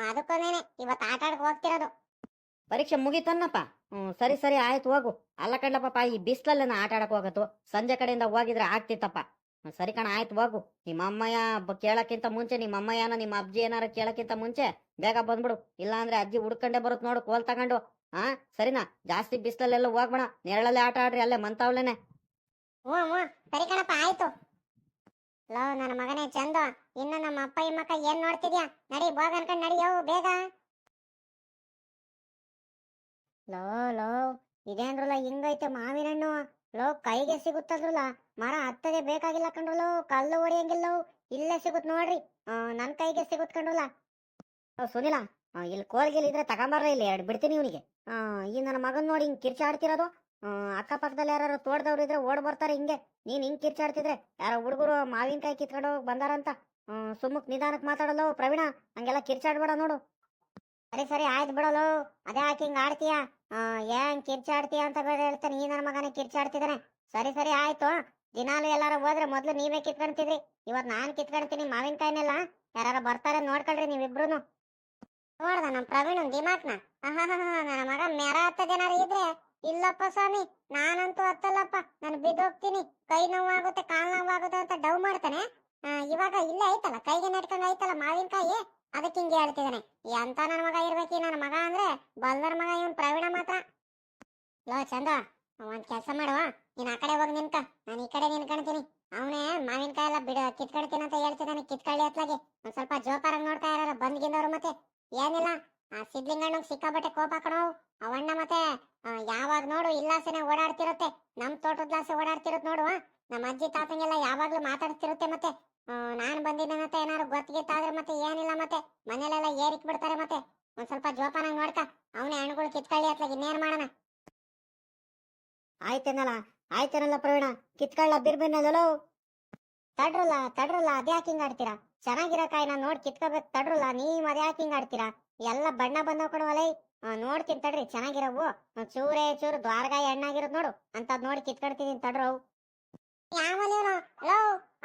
ಅದಕ್ಕೊಂದೇನೆ ಇವತ್ತು ಆಟ ಆಡಕ್ ಹೋಗ್ತಿರೋದು. ಪರೀಕ್ಷೆ ಮುಗೀತನ್ನಪ್ಪ ಹ್ಮ್ ಸರಿ ಸರಿ ಆಯ್ತು ಹೋಗು. ಅಲ್ಲ ಕಡ್ಲಪ್ಪ ಈ ಬಿಸ್ಲಲ್ಲಿ ಆಟ ಆಡಕ್ ಹೋಗತ್ತು ಸಂಜೆ ಕಡೆಯಿಂದ ಹೋಗಿದ್ರೆ ಆಗ್ತಿತ್ತಪ್ಪ. ಸರಿ ಕಣ, ಆಯ್ತು, ಹೋಗು. ನಿಮ್ಮ ಅಮ್ಮಯ್ಯ ಕೇಳಕ್ಕಿಂತ ಮುಂಚೆ, ನಿಮ್ಮ ಅಮ್ಮಯ್ಯನ, ನಿಮ್ಮ ಅಜ್ಜಿ ಏನಾರ ಕೇಳಕ್ಕಿಂತ ಮುಂಚೆ ಬೇಗ ಬಂದ್ಬಿಡು. ಇಲ್ಲಾಂದ್ರೆ ಅಜ್ಜಿ ಹುಡ್ಕಂಡೆ ಬರುತ್ ನೋಡು, ಕೋಲ್ ತಗೊಂಡು. ಹಾ ಸರಿನಾ, ಜಾಸ್ತಿ ಬಿಸಿಲಲ್ಲೆಲ್ಲ ಹೋಗ್ಬೇಡ. ನೆರಳಲ್ಲೇ ಆಟ ಆಡ್ರಿ, ಅಲ್ಲೇ ಮಂತಾವ್ಲೇನೆ ಸರಿ ಕಣಪ್ಪ, ಆಯ್ತು. ಲೋ, ನನ್ನ ಮಗನೇ ಚಂದ. ಇನ್ನು ನಮ್ಮ ಅಪ್ಪ, ಈ ಮಕ್ಕ ಏನ್ ನೋಡ್ತಿದ್ಯಾ? ನಡಿ ಬೋಗ ಅನ್ಕೊಂಡ್ ನಡಿಯೋ ಬೇಗ. ಲೋ ಲೋ, ಇದೇನ್ರಲ್ಲ, ಹಿಂಗೈತೆ ಮಾವಿನ ಹಣ್ಣು ಲೋ, ಕೈಗೆ ಸಿಗುತ್ತದ್ರಲ್ಲ. ಮರ ಹತ್ತದೆ ಬೇಕಾಗಿಲ್ಲ ಕಂಡ್ರಲ್ಲ ಕಲ್ಲು ಹೊಡಿಯಂಗಿಲ್ಲ, ಇಲ್ಲೇ ಸಿಗುತ್ತೆ ನೋಡ್ರಿ. ನನ್ನ ನನ್ ಕೈಗೆ ಸಿಗುತ್ ಕಂಡ್ರಲ್ಲ ಸುನಿಲ ಇಲ್ಲಿ ಕೋಲ್ಗಿಲ್ ಇದ್ರೆ ತಗೊಂಬರ್ರ ಇಲ್ಲಿ, ಎರಡು ಬಿಡ್ತೀನಿ ಇವನಿಗೆ. ಈ ನನ್ನ ಮಗನ್ ನೋಡಿ ಹಿಂಗ್ ಕಿರ್ಚಾಡ್ತಿರೋದು. ಅಕ್ಕಪಕ್ಕದಲ್ಲಿ ಯಾರು ತೋಟದವ್ರು ಇದ್ರೆ ಓಡ್ ಬರ್ತಾರೆ ಹಿಂಗೆ. ನೀನ್ ಹಿಂಗ್ ಕಿರ್ಚಾಡ್ತಿದ್ರೆ ಯಾರೋ ಹುಡುಗರು ಮಾವಿನಕಾಯಿ ಕಿತ್ಕೊಂಡು ಬಂದಾರಂತ. ಸುಮ್ಮಕ್ ನಿಧಾನಕ್ಕೆ ಮಾತಾಡಲ್ಲೋ ಪ್ರವೀಣ, ಹಂಗೆಲ್ಲ ಕಿರ್ಚಾಡ್ಬೇಡ ನೋಡು. ಸರಿ ಸರಿ, ಆಯ್ತು ಬಿಡಲು. ಅದೇ ಹಾಕಿ ಹಿಂಗ್ ಆಡ್ತೀಯ? ಏನ್ ಕಿರ್ಚಾಡ್ತೀಯ ಅಂತ ಬೇಡ ಹೇಳ್ತಾನೆ, ಈ ನನ್ನ ಮಗನೇ ಕಿರ್ಚಾಡ್ತಿದ್ದಾನೆ ಸರಿ ಸರಿ, ಆಯ್ತು. ದಿನಾಲು ಎಲ್ಲಾರು ಹೋದ್ರೆ ಮೊದ್ಲು ನೀವೇ ಕಿತ್ಕೊಂತಿದ್ರಿ. ಇವತ್ ನಾನ್ ಕಿತ್ಕೊಂತೀನಿ, ಮಾವಿನಕಾಯಿನೆಲ್ಲ. ಯಾರು ಬರ್ತಾರೆ ನೋಡ್ಕೊಳ್ರಿ ನೀವಿಬ್ರು ನೋಡ್ದ ನಮ್ ಪ್ರವೀಣ್ ದಿಮಾಕ್ನ. ನನ್ನ ಮಗ ಮೆರ ಹತ್ತದೇನಾರು ಇದ್ರೆ. ಇಲ್ಲಪ್ಪ ಸ್ವಾಮಿ, ನಾನಂತೂ ಹತ್ತಲ್ಲಪ್ಪ. ನಾನು ಬಿದ್ದೋಗ್ತೀನಿ. ಕೈ ನೋವಾಗುತ್ತೆ, ಕಾಲ್ ನೋವಾಗುತ್ತೆ ಅಂತ ಡವ್ ಮಾಡ್ತಾನೆ. ಇವಾಗ ಇಲ್ಲೇ ಐತಲ್ಲ, ಕೈಗೆ ನೆಟ್ಕೊಂಡ್ ಐತಲ್ಲ ಮಾವಿನಕಾಯಿ? ಅದಕ್ಕೆ ಹಿಂಗೆ ಹೇಳ್ತಿದ್ದಾನೆ. ಎಂತ ನನ್ನ ಮಗ ಇರ್ಬೇಕು ನನ್ನ ಮಗ ಅಂದ್ರೆ, ಬಲ್ದರ್ ಮಗ ಇವನ್ ಪ್ರವೀಣ ಮಾತ್ರ. ಲೋ ಚಂದ, ಒಂದ್ ಕೆಲಸ ಮಾಡುವ ನೀನ್ ಆ ಕಡೆ ಹೋಗಿ ನಿನ್ಕ ನಾನು ಈ ಕಡೆ ನಿನ್ಕೊಂತೀನಿ ಅವನೇ ಮಾವಿನಕಾಯಿ ಎಲ್ಲ ಬಿಡ, ಕಿತ್ಕೊಳ್ತೀನಿ ಅಂತ ಹೇಳ್ತಿದ್ದಾನೆ ಕಿತ್ಕೊಳ್ಳಿ ಅತ್ಲಾಗೆ ಒಂದ್ ಸ್ವಲ್ಪ ಜೋಪಾರ ನೋಡ್ತಾ ಇರೋ ಬಂದ್ಗಿಂದವ್ರು ಮತ್ತೆ. ಏನಿಲ್ಲ, ಆ ಸಿದ್ಲಿಂಗಣ್ಣಗ್ ಸಿಕ್ಕಾಬಟ್ಟೆ ಕೋಪ ಕಣೋ. ಅವಣ್ಣ ಮತ್ತೆ ಯಾವಾಗ ನೋಡು ಇಲ್ಲಾಸನೆ ಓಡಾಡ್ತಿರುತ್ತೆ. ನಮ್ ತೋಟದ್ಲಾಸೆ ಓಡಾಡ್ತಿರುತ್ತೆ ನೋಡು ನಮ್ಮ ಅಜ್ಜಿ ತಾತಂಗೆಲ್ಲ ಯಾವಾಗ್ಲೂ ಮಾತಾಡ್ತಿರುತ್ತೆ ಮತ್ತೆ. ನಾನ್ ಬಂದಿದ್ದೇನಂತ ಗೊತ್ತಿಗೆ ಗೊತ್ತಿಗಿತ್ತಾದ್ರೆ ಮತ್ತೆ, ಏನಿಲ್ಲ ಮತ್ತೆ. ಮನೇಲೆಲ್ಲ ಏರಿಕ್ ಬಿಡ್ತಾರೆ ಮತ್ತೆ. ಒಂದ್ ಸ್ವಲ್ಪ ಜೋಪಾನಾಗ ನೋಡ್ಕ. ಅವನೇ ಹಣ್ಣುಗಳು ಕಿತ್ಕೊಳ್ಳಿ ಅತ್ಲಾಗ ಇನ್ನೇನ್ ಮಾಡೋಣ? ಆಯ್ತೇನಲ್ಲ ಆಯ್ತೇನಲ್ಲ ಪ್ರವೀಣ? ಕಿತ್ಕೊಳ್ಳ ಲೋ ತಡ್ರಲ್ಲ ತಡ್ರಲ್ಲ ಅದ್ಯಾಕೆ ಹಿಂಗ್ ಆಡ್ತೀರಾ? ಚೆನ್ನಾಗಿರೋ ಕಾಯಿನ ನೋಡ್ ಕಿತ್ಕೋಬೇಕು ತಡ್ರಲ್ಲ, ನೀವ್ ಅದ್ಯಾಕೆ ಹಿಂಗ್ ಆಡ್ತೀರಾ? ಎಲ್ಲ ಬಣ್ಣ ಬಂದವ್ ಕೊಡುವಲೈ ನೋಡ್ತೀನಿ ತಡ್ರಿ, ಚೆನ್ನಾಗಿರವು. ಚೂರೇ, ಚೂರು ದ್ವಾರಗಾಯಿ ಹಣ್ಣಾಗಿರೋದ್ ನೋಡು. ಅಂತ ನೋಡಿ ಕಿತ್ಕೊಡ್ತೀನಿ ತಡ್ರವು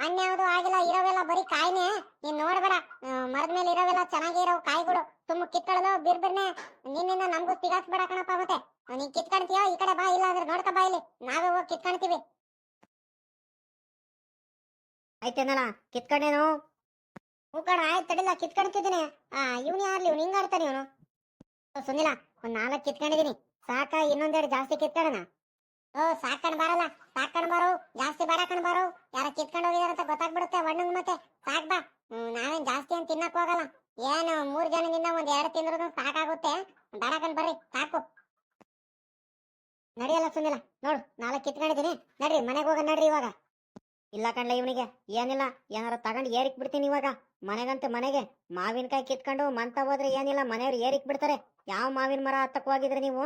ಹಣ್ಣು ಆಗಿಲ್ಲ, ಇರೋವೆಲ್ಲ ಬರೀ ಕಾಯಿನೇ. ನೀನ್ ನೋಡ್ಬೇಡ. ಮರದ ಮೇಲೆ ಇರೋವೆಲ್ಲ ಚೆನ್ನಾಗಿ ಇರೋ ಕಾಯಿಗಳು. ತುಂಬ ಕಿತ್ಕೊಳ್ಳೋದು ಬಿರ್ಬಿರ್ನೆ ನಿನ್ನಿಂದ ನಮಗೂ ಸಿಗಾಕ್ಸ್ಬೇಡ ಕಣಪ್ಪ ಮತ್ತೆ ನೀನ್ ಕಿತ್ಕೊಂತೀಯೋ ಈ ಕಡೆ ಬಾ ಇಲ್ಲ ಅಂದ್ರೆ ನೋಡ್ಕ ಬಾ ಇಲ್ಲಿ. ನಾವೇ ಹೋಗಿ ಕಿತ್ಕೊಂತೀವಿ ಆಯ್ತೇನಲ್ಲ ಕಿತ್ಕೊಂಡೇನು? ಹೂ ಕಣ ಆಯ್ತು ತಡಿಲ್ಲ ಕಿತ್ಕೊಂತಿದ್ದೀನಿ ಆ ಇವ್ನು ಯಾರ್ಲಿ ಇವ್ನು ಹಿಂಗಾಡ್ತಾನೆ ಇವನು? ಸುನಿಲ ಒಂದ್ ನಾಲ್ಕು ಕಿತ್ಕೊಂಡಿದೀನಿ. ಸಾಕ ಇನ್ನೊಂದೆರಡು ಜಾಸ್ತಿ ಕಿತ್ಕೊಳ್ಳೋಣ ಓ ಸಾಕಣ್ ಬರಲ್ಲ ಸಾಕಣ್ ಬಾರೋ ಜಾಸ್ತಿ ಬಾಡಕಣ್ ಬಾರೋ. ಯಾರ ಕಿತ್ಕೊಂಡು ಹೋಗಿದಾರ ಅಂತ ಗೊತ್ತಾಗ್ಬಿಡುತ್ತೆ ಒಣ್ಣಂಗ್ ಮತ್ತೆ. ಸಾಕ್ ಬಾ. ನಾವೇನ್ ಜಾಸ್ತಿ ಅಂತ ತಿನ್ನಕ್ ಹೋಗಲ್ಲ. ಏನು ಮೂರ್ ಜನದಿಂದ ಒಂದ್ ಎರಡು ತಿಂದ್ರು ಸಾಕಾಗುತ್ತೆ. ಬಾಡಕಣ್ ಬರ್ರಿ ಸಾಕು. ನಡಿಯಲ್ಲ ಸುನಿಲ, ನೋಡು, ನಾಲ್ಕು ಕಿತ್ಕೊಂಡಿದೀನಿ ನಡ್ರಿ, ಮನೆಗೆ ಹೋಗ ನಡ್ರಿ ಇವಾಗ. ಇಲ್ಲ ಕಣ್ಲ ಇವನಿಗೆ, ಏನಿಲ್ಲ, ಏನಾರ ತಗೊಂಡು ಏರಿಕ್ ಬಿಡ್ತೀನಿ ಇವಾಗ. ಮನೆಗಂತ ಮನೆಗೆ, ಮಾವಿನಕಾಯಿ ಕಿತ್ಕೊಂಡು ಮಂತ ಹೋದ್ರೆ ಏನಿಲ್ಲ, ಮನೆಯವ್ರು ಏರಿಕ್ ಬಿಡ್ತಾರೆ. ಯಾವ ಮಾವಿನ ಮರ ಹತ್ತಕ್ಕೆ ಹೋಗಿದ್ರೆ ನೀವು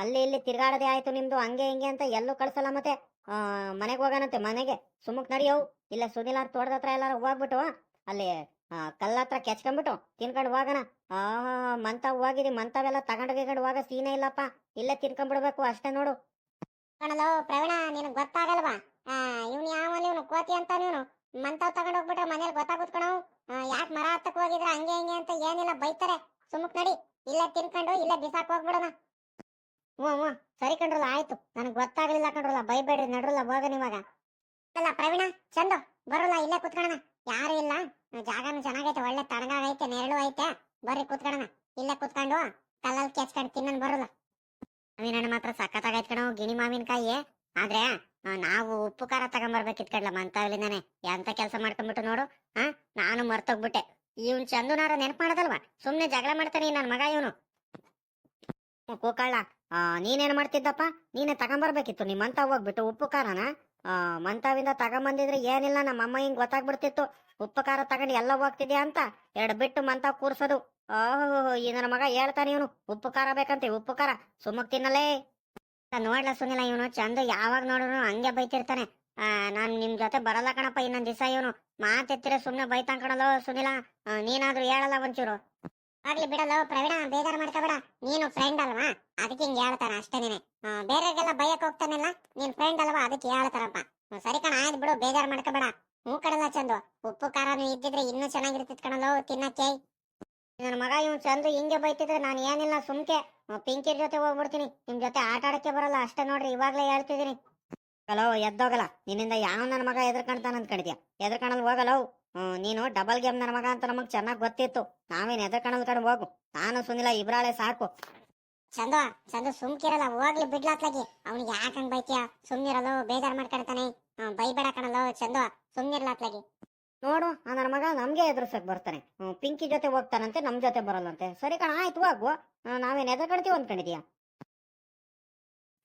ಅಲ್ಲಿ ಇಲ್ಲಿ ತಿರ್ಗಾಡದೆ ಆಯ್ತು ನಿಮ್ದು, ಹಂಗೆ ಹಿಂಗೆ ಅಂತ ಎಲ್ಲೂ ಕಳ್ಸಲ್ಲ ಮತ್ತೆ. ಮನೆಗೆ ಹೋಗೋಣಂತೆ, ಮನೆಗೆ. ಸುಮ್ಮಕ್ ನಡಿಯವು ಇಲ್ಲ ಸುನಿಲಾರ್ ತೋಟದ ಹತ್ರ ಎಲ್ಲಾರು ಹೋಗ್ಬಿಟ್ಟು, ಅಲ್ಲಿ ಆ, ಕಲ್ಲ ಹತ್ರ ಕೆಚ್ಕೊಂಡ್ಬಿಟ್ಟು ತಿನ್ಕೊಂಡು ಹೋಗೋಣ. ಆ ಮಂತ ಹೋಗಿದಿ ಮಂತವೆಲ್ಲ ತಗೊಂಡು ಗಿಗೊಂಡು ಹೋಗೋ ಸೀನೇ ಇಲ್ಲಪ್ಪ. ಇಲ್ಲೇ ತಿನ್ಕೊಂಡ್ಬಿಡ್ಬೇಕು ಅಷ್ಟೇ ನೋಡು. ಕಣಲೋ ಪ್ರವೀಣ ನಿನಗೆ ಗೊತ್ತಾಗಲ್ವಾ? ಇವ್ನು ಯಾವಲ್ಲಿ ಇವನು ಕೋತಿ ಅಂತ ನೀನು ಮಂತವ್ ತಗೊಂಡ್ ಹೋಗ್ಬಿಟ್ರೆ ಮನೇಲಿ ಗೊತ್ತಾ ಕಣವು ಯಾಕೆ ಮರ ಹತ್ತಕ್ ಹೋಗಿದ್ರೆ ಹಂಗೆ ಹಿಂಗೆ ಅಂತ ಏನಿಲ್ಲ ಬೈತಾರೆ. ಸುಮ್ಮಕ್ ನಡಿ ಇಲ್ಲೇ ತಿನ್ಕೊಂಡು ಇಲ್ಲೇ ಬಿಸಾಕ್ ಹೋಗ್ಬಿಡೋಣ. ಹ್ಞೂ ಹ್ಞೂ ಸರಿ ಕಣ್ರಲ್ಲ ಆಯ್ತು. ನನಗೆ ಗೊತ್ತಾಗ್ಲಿಲ್ಲ ಕಣ್ರಲ್ಲ ಬೈಬೇಡ್ರಿ ನಡ್ರಲ್ಲ ಹೋಗನ್ ಇವಾಗ ಅಲ್ಲ ಪ್ರವೀಣ ಚಂದು ಬರಲ್ಲ ಇಲ್ಲೇ ಕುತ್ಕೊಳ್ಳೋಣ ಯಾರು ಇಲ್ಲ. ಜಾಗನು ಚೆನ್ನಾಗೈತೆ, ಒಳ್ಳೆ ತಣ್ಣಗಾಗೈತೆ ನೆರಳು ಐತೆ. ಬರ್ರಿ ಕುತ್ಕೊಳ್ಳೋಣ. ಇಲ್ಲೇ ಕುತ್ಕೊಂಡು ಕಲ್ಲಲ್ಲಿ ಕೆಚ್ಕೊಂಡು ತಿನ್ನನ್ ಬರಲ್ಲ. ಮಾವಿನ ಹಣ್ಣು ಮಾತ್ರ ಸಖತ್ತಾಗೈತ್ ಕಣೋ ಗಿಣಿ ಮಾವಿನಕಾಯಿ. ಆದ್ರೆ ನಾವು ಉಪ್ಪು ಖಾರ ತಗೊಂಬರ್ಬೇಕಿತ್ ಕಡ್ಲ ಮಂತಾವಲಿಂದಾನೆ ಎಂತ ಕೆಲಸ ಮಾಡ್ಕೊಂಡ್ಬಿಟ್ಟು ನೋಡು. ಹಾ ನಾನು ಮರ್ತೋಗ್ಬಿಟ್ಟೆ. ಇವ್ನ್ ಚಂದುನಾರ ನೆನಪು ಮಾಡೋದಲ್ವಾ? ಸುಮ್ನೆ ಜಗಳ ಮಾಡ್ತಾನೆ ನನ್ ಮಗ ಇವನು. ಕೂಕಳ್ಳ ನೀನೇನ್ ಮಾಡ್ತಿದ್ದಪ್ಪ? ನೀನೇ ತಗೊಂಬರ್ಬೇಕಿತ್ತು ನಿಮ್ಮಂತ ಹೋಗ್ಬಿಟ್ಟು ಉಪ್ಪು ಖಾರನ? ಮಂತಾವಿಂದ ತಗೊಂಬಂದಿದ್ರೆ ಏನಿಲ್ಲ, ನಮ್ಮ ಅಮ್ಮ ಹಿಂಗ್ ಗೊತ್ತಾಗ್ಬಿಡ್ತಿತ್ತು. ಉಪಕಾರ ತಗೊಂಡು ಎಲ್ಲ ಹೋಗ್ತಿದ್ಯಾ ಅಂತ ಎರಡು ಬಿಟ್ಟು ಮಂತ ಕೂರ್ಸೋದು. ಓಹೋ ಈ ಮಗ ಹೇಳ್ತಾನೆ ಇವನು ಉಪ್ಪು ಖಾರ ಬೇಕಂತೆ ಉಪ್ಪು ಖಾರ ಸುಮ್ಮಕ್ ತಿನ್ನಲೇ ನೋಡ್ಲ ಸುನಿಲ್ಲ ಇವನು, ಚಂದ ಯಾವಾಗ ನೋಡಿದ್ರು ಹಂಗೆ ಬೈತಿರ್ತಾನೆ. ಆ, ನಾನ್ ನಿಮ್ ಜೊತೆ ಬರಲ್ಲ ಕಣಪ್ಪ ಇನ್ನೊಂದ್ ದಿವಸ ಇವನು. ಮಾತೆತ್ತಿರ ಸುಮ್ನೆ ಬೈತಾನ್ ಕಣಲೋ ಸುನಿಲ. ನೀನಾದ್ರೂ ಹೇಳಲ್ಲ ಒಂಚೂರು. ಆಗ್ಲಿ ಬಿಡಲ್ಲ, ಪ್ರವೀಣ, ಬೇಜಾರ್ ಮಾಡ್ಕೋಬೇಡ ನೀನು ಫ್ರೆಂಡ್ ಅಲ್ವಾ? ಅದಕ್ಕೆ ಹಿಂಗ್ ಹೇಳ್ತಾರ ಅಷ್ಟೇನೆ ಬೇರೆಗೆಲ್ಲ ಬೈಯಕ್ ಹೋಗ್ತಾನಲ್ಲ, ನೀನ್ ಫ್ರೆಂಡ್ ಅಲ್ವಾ? ಅದಕ್ಕೆ ಹೇಳ್ತಾರಪ್ಪ. ಸರಿ ಕಣ, ಆಯ್ತು ಬಿಡು, ಬೇಜಾರ್ ಮಾಡ್ಕೋಬೇಡ ಹ್ಞೂ ಕಡಲ್ಲ ಚಂದು. ಉಪ್ಪು, ಖಾರನು ಇದ್ದಿದ್ರೆ ಇನ್ನೂ ಚೆನ್ನಾಗಿರ್ತಿತ್ ಕಣಲೋ ತಿನ್ನಕ್ಕೆ. ನನ್ನ ಮಗ ಇವ್ ಚಂದು ಹಿಂಗೆ ಬೈತಿದ್ರೆ ನಾನು ಏನಿಲ್ಲ, ಸುಮ್ಕೆ. ಪಿಂಕಿರ್ ಜೊತೆ ಹೋಗ್ಬಿಡ್ತೀನಿ. ನಿಮ್ ಜೊತೆ ಆಟ ಆಡಕ್ಕೆ ಬರಲ್ಲ, ಅಷ್ಟೇ ನೋಡ್ರಿ, ಇವಾಗ್ಲೇ ಹೇಳ್ತಿದೀನಿ ಹಲೋ ಎದ್ದೋಗಲ್ಲ. ನಿನ್ನಿಂದ ಯಾವ ನನ್ನ ಮಗ ಎದ್ರಕಣ್ತಾನ ಅನ್ಕೊಂಡಿದ್ಯಾ ಎದ್ರಕಣಲ್ ಹೋಗಲ್ಲ? ನೀನು ಡಬಲ್ ಗೇಮ್ ನನ್ನ ಮಗ ಅಂತ ನಮಗ್ ಚೆನ್ನಾಗಿ ಗೊತ್ತಿತ್ತು. ನಾವೇನ್ ಎದ್ರಕಣಲ್ ಕಡೆ ಹೋಗು. ನಾನು ಸುನಿಲ ಇಬ್ರಾಳೆ ಸಾಕು. ಚಂದ ಚಂದ ಸುಮ್ಕಿರಲ್ಲ ಹೋಗ್ಲಿ ಬಿಡ್ಲಾತ್ಲಾಗಿ ಅವ್ನಿಗೆ ಯಾಕಂಗ್ ಬೈತೀಯ? ಸುಮ್ನಿರಲು ಬೇಜಾರ್ ಮಾಡ್ಕೊಳ್ತಾನೆ. ಬೈಬೇಡ ಕಣಲ್ಲ ಚಂದ ಸುಮ್ನಿರ್ಲಾತ್ಲಾಗಿ ನೋಡು ಆ ನನ್ನ ಮಗ ನಮ್ಗೆ ಎದುರ್ಸಕ್ ಬರ್ತಾನೆ. ಪಿಂಕಿ ಜೊತೆ ಹೋಗ್ತಾನಂತೆ ನಮ್ ಜೊತೆ ಬರಲ್ಲಂತೆ. ಸರಿ ಕಣ ಆಯ್ತು ಹೋಗು. ನಾವೇನ್ ನಾವೇನ್ ಎದ್ರಕಡ್ತೀವಿ ಅನ್ಕೊಂಡಿದ್ಯಾ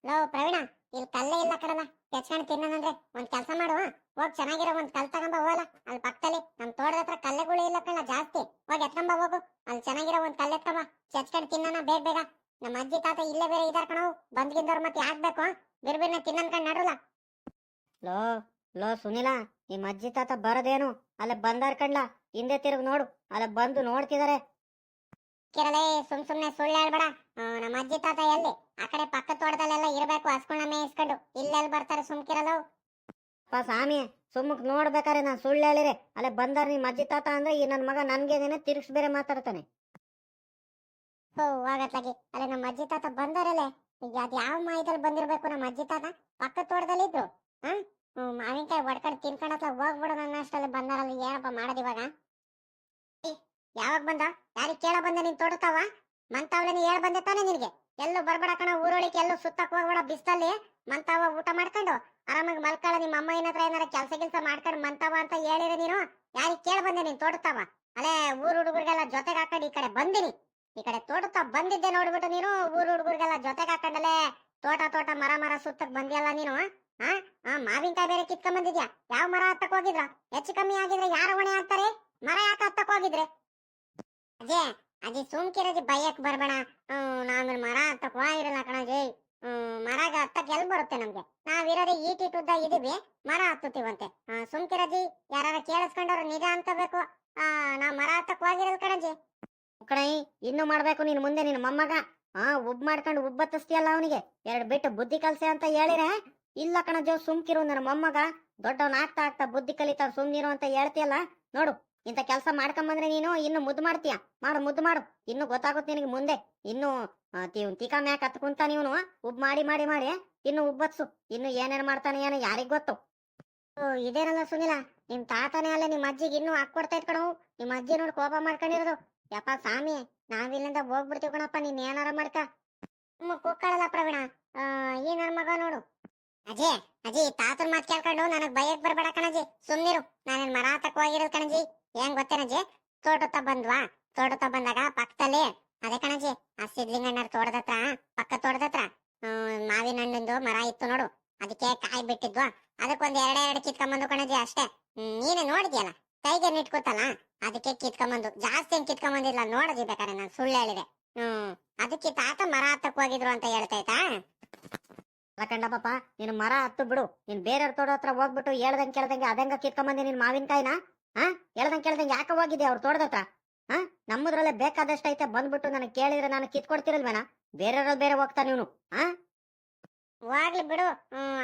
ಲೋ ಪ್ರವೀಣ ಇಲ್ಲಿ ಕಲ್ಲೇ ಇಲ್ಲ ಕಡಲ್ಲ ತೆಚ್ಕೊಂಡು ತಿನ್ನೋದಂದ್ರೆ ಒಂದ್ ಕೆಲಸ ಮಾಡು ಹೋಗ್ ಚೆನ್ನಾಗಿರೋ ಒಂದ್ ಕಲ್ ತಗೊಂಬ ಹೋಗಲ್ಲ. ಅಲ್ಲಿ ಪಕ್ಕದಲ್ಲಿ ನಮ್ ತೋಟದ ಹತ್ರ ಕಲ್ಲೆಗಳು ಇಲ್ಲ ಕಣ ಜಾಸ್ತಿ. ಹೋಗಿ ಎತ್ಕೊಂಬ, ಹೋಗು. ಅಲ್ಲಿ ಚೆನ್ನಾಗಿರೋ ಒಂದ್ ಕಲ್ಲು ಎತ್ಕೊಂಬ. ಕೆಚ್ಕೊಂಡು ತಿನ್ನೋಣ ಬೇಗ ಬೇಗ. ನಮ್ಮ ಅಜ್ಜಿ ತಾತ ಇಲ್ಲೇ ಬೇರೆ ಇದಾರ ಕಣವು ಬಂದ್ಗಿಂದವ್ರ ಮತ್ತೆ ಯಾಕ್ ಬೇಕು ಬಿರ್ಬಿರ್ನ ತಿನ್ನನ್ಕೊಂಡ್ ನಡ್ರಲ್ಲ. ಲೋ ಲೋ ಸುನಿಲ ನಿಮ್ಮ ಅಜ್ಜಿ ತಾತ ಬರದೇನು? ಅಲ್ಲೇ ಬಂದಾರ್ ಕಣ್ಲ? ಹಿಂದೆ ತಿರುಗ್ ನೋಡು. ಅಲ್ಲ ಬಂದು ನೋಡ್ತಿದಾರೆ. ಕಿರಲೇ ಸುಮ್ ಸುಮ್ನೆ ಸುಳ್ಳು ಹೇಳ್ಬೇಡ. ನಮ್ಮ ಅಜ್ಜಿ ತಾತ ಎಲ್ಲಿ? ಆ ಕಡೆ ಪಕ್ಕ ತೋಟದಲ್ಲೆಲ್ಲ ಇರ್ಬೇಕು ಹಸ್ಕೊಂಡ ಮೇಯಿಸ್ಕೊಂಡು. ಇಲ್ಲೆಲ್ಲಿ ಬರ್ತಾರೆ ಸುಮ್ಕಿರಲು ಅಪ್ಪ ಸ್ವಾಮಿ ಸುಮ್ಮಕ್ ನೋಡ್ಬೇಕಾರೆ ನಾನು ಸುಳ್ಳು ಹೇಳಿರೆ. ಅಲ್ಲೇ ಬಂದಾರ ನಿಮ್ಮ ಅಜ್ಜಿ ತಾತ ಅಂದ್ರೆ ಈ ನನ್ನ ಮಗ ನನ್ಗೇನೇನೆ ತಿರ್ಗ್ಸ್ ಬೇರೆ ಮಾತಾಡ್ತಾನೆ. ಹೋ ಹೋಗತ್ಲಾಗಿ ಅಲ್ಲಿ ನಮ್ಮ ಅಜ್ಜಿ ತಾತ ಬಂದಾರಲ್ಲೇ. ಈಗ ಅದ್ ಯಾವ ಮಾಹಿತಿಯಲ್ಲಿ ಬಂದಿರ್ಬೇಕು ನಮ್ಮ ಅಜ್ಜಿ ತಾತ? ಪಕ್ಕ ತೋಟದಲ್ಲಿ ಇದ್ರು. ಹಾ ಹ್ಮ್, ಮಾವಿನಕಾಯಿ ಹೊಡ್ಕೊಂಡು ತಿನ್ಕೊಂಡತ್ಲ ಹೋಗ್ಬಿಡು ನನ್ನ ಅಷ್ಟಲ್ಲಿ ಬಂದಾರಲ್ಲ. ಏನಪ್ಪ ಮಾಡೋದು ಇವಾಗ? ಏ, ಯಾವಾಗ ಬಂದ? ಯಾರಿಗೆ ಕೇಳ ಬಂದೆ ನೀನ್ ಮಂತಾವ್ಲೆ ನೀ ಹೇಳ್ ಬಂದೆ ತಾನೆ ನಿನಗೆ? ಎಲ್ಲೂ ಬರ್ಬೇಡ ಕಣ ಊರೊಳಿಗೆ ಎಲ್ಲೂ ಸುತ್ತಕ್ ಹೋಗ್ಬೇಡ ಬಿಸ್ತಲ್ಲಿ ಮಂತಾವ ಊಟ ಮಾಡ್ಕೊಂಡು ಆರಾಮಾಗಿ ಮಲ್ಕೊಳ್ಳ ನಿಮ್ಮ ಅಮ್ಮ ಏನತ್ರ ಏನಾರ ಕೆಲಸ ಗಿಲ್ಸ ಮಾಡ್ಕೊಂಡು ಮಂತಾವ ಅಂತ ಹೇಳಿರ ನೀನು? ಯಾರಿಗೆ ಕೇಳ ಬಂದೆ ನೀನ್ ತೋಟತಾವ ಅಲ್ಲೇ ಊರು ಹುಡುಗರಿಗೆಲ್ಲ ಜೊತೆಗೆ ಹಾಕೊಂಡು ಈ ಕಡೆ ಬಂದಿನಿ. ಈ ಕಡೆ ತೋಟದ ಬಂದಿದ್ದೆ ನೋಡ್ಬಿಟ್ಟು ನೀನು, ಊರು ಹುಡುಗರಿಗೆಲ್ಲ ಜೊತೆಗೆ ಹಾಕೊಂಡಲೆ ತೋಟ ತೋಟ, ಮರ ಮರ ಸುತ್ತಕ್ ಬಂದಿಯಲ್ಲ ನೀನು? ಹಾ ಆ ಮಾವಿನಕಾಯಿ ಬೇರೆ ಕಿತ್ಕೊಂಡ್ ಬಂದಿದ್ಯಾ? ಯಾವ ಮರ ಹತ್ತಕ್ ಹೋಗಿದ್ರ? ಹೆಚ್ಚು ಕಮ್ಮಿ ಆಗಿದ್ರೆ ಯಾರ ಹೊಣೆ ಆಗ್ತಾರೆ ಮರ ಯಾಕೆ ಹತ್ತಕ್ ಹೋಗಿದ್ರೆ? ಅಜಯ್ ಅದಿ ಸುಮ್ಕಿರಜಿ ಬೈಯಕ್ ಬರ್ಬೇಡ. ನಾವ್ ಮರ ಹತ್ತಕ್ ಹೋಗಿರಲ್ಲ ಕಣಜಿ ಹ್ಮ್ ಮರಗ ಹತ್ತಕ್ ಎಲ್ ಬರುತ್ತೆ ನಮ್ಗೆ? ನಾವಿರೋದೇ ಈಟಿ ಟುದ್ದ ಇದೀವಿ ಮರ ಹತ್ತುತ್ತೀವಂತೆ. ಆ, ಸುಮ್ಕಿರಜಿ ಯಾರ ಕೇಳಿಸ್ಕೊಂಡವ್ರು ನಿಜ ಅಂತಬೇಕು ಆ ನಾ ಮರ ಹತ್ತಕ್ ಹೋಗಿರಲ್ ಕಣಜಿ ಕಣೈ ಇನ್ನು ಮಾಡ್ಬೇಕು ನೀನ್ ಮುಂದೆ ನಿನ್ ಮೊಮ್ಮಗ? ಹಾ ಉಬ್ ಮಾಡ್ಕೊಂಡು ಉಬ್ಬತ್ತಿಸ್ತೀಯಲ್ಲ ಅವನಿಗೆ? ಎರಡು ಬಿಟ್ಟು ಬುದ್ಧಿ ಕಲ್ಸೆ ಅಂತ ಹೇಳಿರೆ? ಇಲ್ಲ ಕಣ ಜೋ ಸುಮ್ಕಿರು ನನ್ನ ಮೊಮ್ಮಗ. ದೊಡ್ಡವನ್ ಆಗ್ತಾ ಆಗ್ತಾ ಬುದ್ಧಿ ಕಲಿತಾವ್ ಸುಮ್ನಿರು ಅಂತ ಹೇಳ್ತೀಯಲ್ಲ? ನೋಡು. ಇಂಥ ಕೆಲಸ ಮಾಡ್ಕೊಂಬಂದ್ರೆ ನೀನು ಇನ್ನು ಮುದ್ದು ಮಾಡ್ತೀಯ? ಮಾಡು, ಮುದ್ದು ಮಾಡು. ಇನ್ನು ಗೊತ್ತಾಗುತ್ತೆ ನಿನಗೆ ಮುಂದೆ. ಇನ್ನು ತೀಕಾ ಮ್ಯಾಕ್ ಹತ್ ಕುಂತ ನೀನು ಉಬ್ ಮಾಡಿ ಮಾಡಿ ಮಾಡಿ, ಇನ್ನು ಉಬ್ಬತ್ಸು. ಇನ್ನು ಏನೇನ್ ಮಾಡ್ತಾನೆ ಏನೋ ಯಾರಿಗ್ ಗೊತ್ತು. ಇದೇನಲ್ಲ ಸುನಿಲ, ನಿಮ್ ತಾತನೇ ಅಲ್ಲ, ನಿಮ್ ಅಜ್ಜಿಗೆ ಇನ್ನು ಹಾಕೊಡ್ತಾ ಇದ್ ಕಣವು ನಿಮ್ ಅಜ್ಜಿ ನೋಡಿ ಕೋಪ ಮಾಡ್ಕೊಂಡಿರೋದು. ಯಪ್ಪ ಸ್ವಾಮಿ, ನಾವಿಲ್ಲಿಂದ ಹೋಗ್ಬಿಡ್ತೀವಿ ಕಣಪ್ಪ, ನೀನ್ ಏನಾರ ಮಾಡ್ಕ. ಕೂಕ್ಕಳಲ್ಲ ಪ್ರವೀಣ. ಈ ನನ್ ಮಗ ನೋಡು. ಅಜಿ ಅಜ್ಜಿ, ತಾತನ್ ಮಾತ್ ಕೇಳ್ಕೊಂಡು ನನಗ್ ಬಯಕ್ ಬರ್ಬೇಡ ಕಣಜಿ ಸುಮ್ನಿರು ನಾನೇನ್ ಮರ ಹತ್ತಕ್ ಹೋಗಿರೋದು ಕಣಜಿ ಏನ್ ಗೊತ್ತೇನಜ್ಜಿ ತೋಟತ್ತ ಬಂದ್ವಾ ತೋಟತ್ತ ಬಂದಾಗ ಪಕ್ಕದಲ್ಲಿ ಅದೇ ಕಣಜಿ ಆ ಸಿದ್ಲಿಂಗಣ್ಣರ್ ತೋಟದ ಹತ್ರ ಪಕ್ಕ ತೋಟದ ಹತ್ರ ಹ್ಮ್, ಮಾವಿನ ಹಣ್ಣಿಂದು ಮರ ಇತ್ತು ನೋಡು ಅದಕ್ಕೆ ಕಾಯಿ ಬಿಟ್ಟಿದ್ವಾ ಅದಕ್ಕೊಂದ್ ಎರಡೆ ಎರಡು ಕಿತ್ಕೊಂಬಂದು ಕಣಜಿ ಅಷ್ಟೇ ಹ್ಮ್, ನೀನೇ ನೋಡಿದ್ಯಲ್ಲ ಕೈಗೆ ನಿಟ್ಕೊತಲ್ಲ ಅದಕ್ಕೆ ಕಿತ್ಕೊಂಬಂದು ಜಾಸ್ತಿ ಏನ್ ಕಿತ್ಕೊಂಬಂದಿಲ್ಲ ನೋಡಜಿ ಬೇಕಾದ್ರೆ ನಾನು ಸುಳ್ಳು ಹೇಳಿದೆ ಹ್ಮ್ ಅದಕ್ಕೆ ತಾತ ಮರ ಹತ್ತಕ್ ಹೋಗಿದ್ರು ಅಂತ ಹೇಳ್ತೈತಾ ಅಲ್ಲ ಕಂಡ ಪಾಪ ನೀನು ಮರ ಹತ್ತು ಬಿಡು ನೀನ್ ಬೇರೆಯವ್ರ ತೋಟ ಹತ್ರ ಹೋಗ್ಬಿಟ್ಟು ಹೇಳ್ದಂಗೆ ಕೇಳ್ದಂಗೆ ಅದಂಗ ಕಿತ್ಕೊಂಬಂದಿ ನಿನ್ ಮಾವಿನಕಾಯಿನ ಹಾ ಹೇಳ್ದಂಗೆ ಕೇಳ್ದಂಗೆ ಯಾಕೆ ಹೋಗಿದೆ ಅವ್ರ ತೋಟದ ಹತ್ರ? ಹಾ ನಮ್ಮದ್ರಲ್ಲೇ ಬೇಕಾದಷ್ಟು ಐತೆ ಬಂದ್ಬಿಟ್ಟು ನನಗೆ ಕೇಳಿದ್ರೆ ನಾನು ಕಿತ್ಕೊಡ್ತಿರಲ್ವೇನ? ಬೇರೆಯವ್ರಲ್ಲಿ ಬೇರೆ ಹೋಗ್ತಾ ನೀನು ಹಾ ಹೋಗ್ಲಿ ಬಿಡು.